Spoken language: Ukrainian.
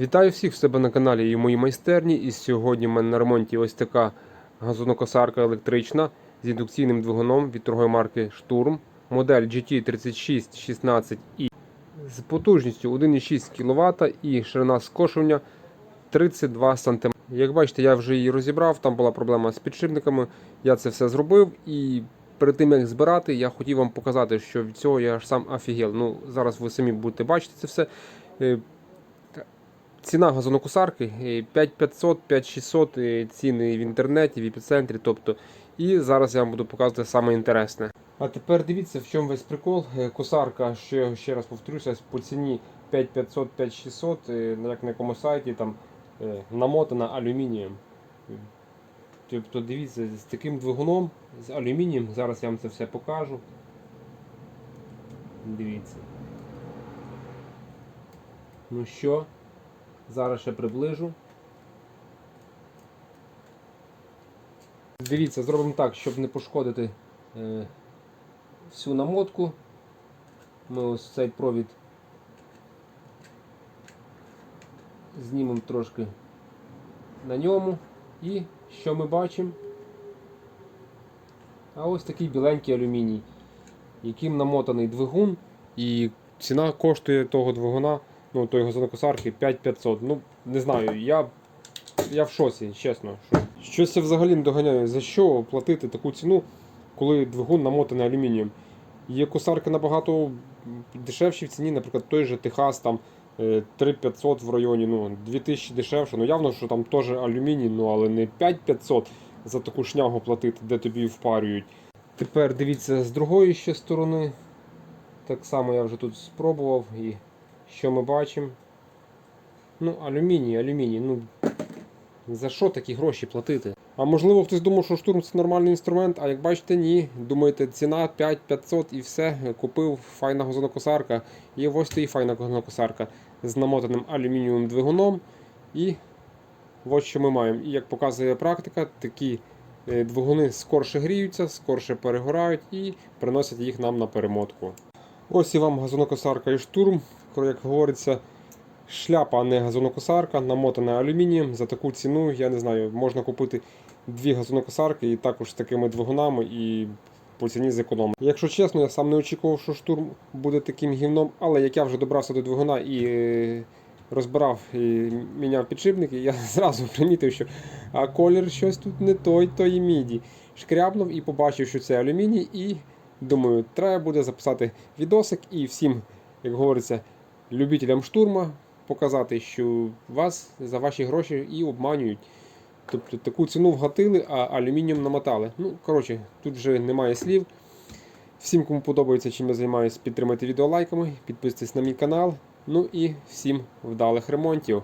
Вітаю всіх в себе на каналі і моїй майстерні. І сьогодні в мене на ремонті ось така газонокосарка електрична з індукційним двигуном від торгової марки Штурм. Модель GT3616i з потужністю 1,6 кВт і ширина скошування 32 см. Як бачите, я вже її розібрав, там була проблема з підшипниками. Я це все зробив і перед тим як збирати, я хотів вам показати, що від цього я аж сам офігел. Ну, зараз ви самі будете бачити це все. Е, Ціна газонокосарки е, 5500, 5600 е, ціни в інтернеті, в епіцентрі. Тобто, і зараз я вам буду показувати саме інтересне. А тепер дивіться, в чому весь прикол. Е, Косарка, ще, ще раз повторюся, по ціні 5500, 5600, е, на як на якому сайті там е, намотана алюмінієм. Тобто дивіться, з таким двигуном, з алюмінієм, зараз я вам це все покажу. Дивіться. Ну що? Зараз ще приближу. Дивіться, зробимо так, щоб не пошкодити е, всю намотку. Ми ось цей провід знімемо трошки на ньому. І що ми бачимо? А ось такий біленький алюміній, яким намотаний двигун, і ціна коштує того двигуна ну, той газонокосарки 5500. Ну, не знаю, я я в шоці, чесно. Що, щось я взагалі не доганяю, за що платити таку ціну, коли двигун намотаний алюмінієм. Є косарки набагато дешевші в ціні, наприклад, той же Техас там е, 3500 в районі, ну, 2000 дешевше. Ну явно, що там теж алюміній, ну але не 5500 за таку шнягу платити, де тобі впарюють. Тепер дивіться з другої ще сторони. Так само я вже тут спробував і що ми бачимо? Ну, алюміній, алюміній. Ну за що такі гроші платити? А можливо, хтось думав, що штурм це нормальний інструмент, а як бачите, ні. Думаєте, ціна 5500 і все. Купив файна газонокосарка. І ось стоїть файна газонокосарка з намотаним алюмінієвим двигуном. І ось що ми маємо. І як показує практика, такі е, двигуни скорше гріються, скорше перегорають і приносять їх нам на перемотку. Ось і вам газонокосарка і штурм. Як говориться, шляпа, а не газонокосарка, намотана алюмінієм. За таку ціну, я не знаю, можна купити дві газонокосарки і також з такими двигунами і по ціні зекономити. Якщо чесно, я сам не очікував, що штурм буде таким гівном, але як я вже добрався до двигуна і е, розбирав і міняв підшипники, я зразу примітив, що колір щось тут не той, тої міді. Шкрябнув і побачив, що це алюміній, і думаю, треба буде записати відосик і всім, як говориться, любителям штурма показати, що вас за ваші гроші і обманюють. Тобто таку ціну вгатили, а алюмінієм намотали. Ну, коротше, тут вже немає слів. Всім, кому подобається, чим я займаюся, підтримайте відео лайками, підписуйтесь на мій канал. Ну і всім вдалих ремонтів.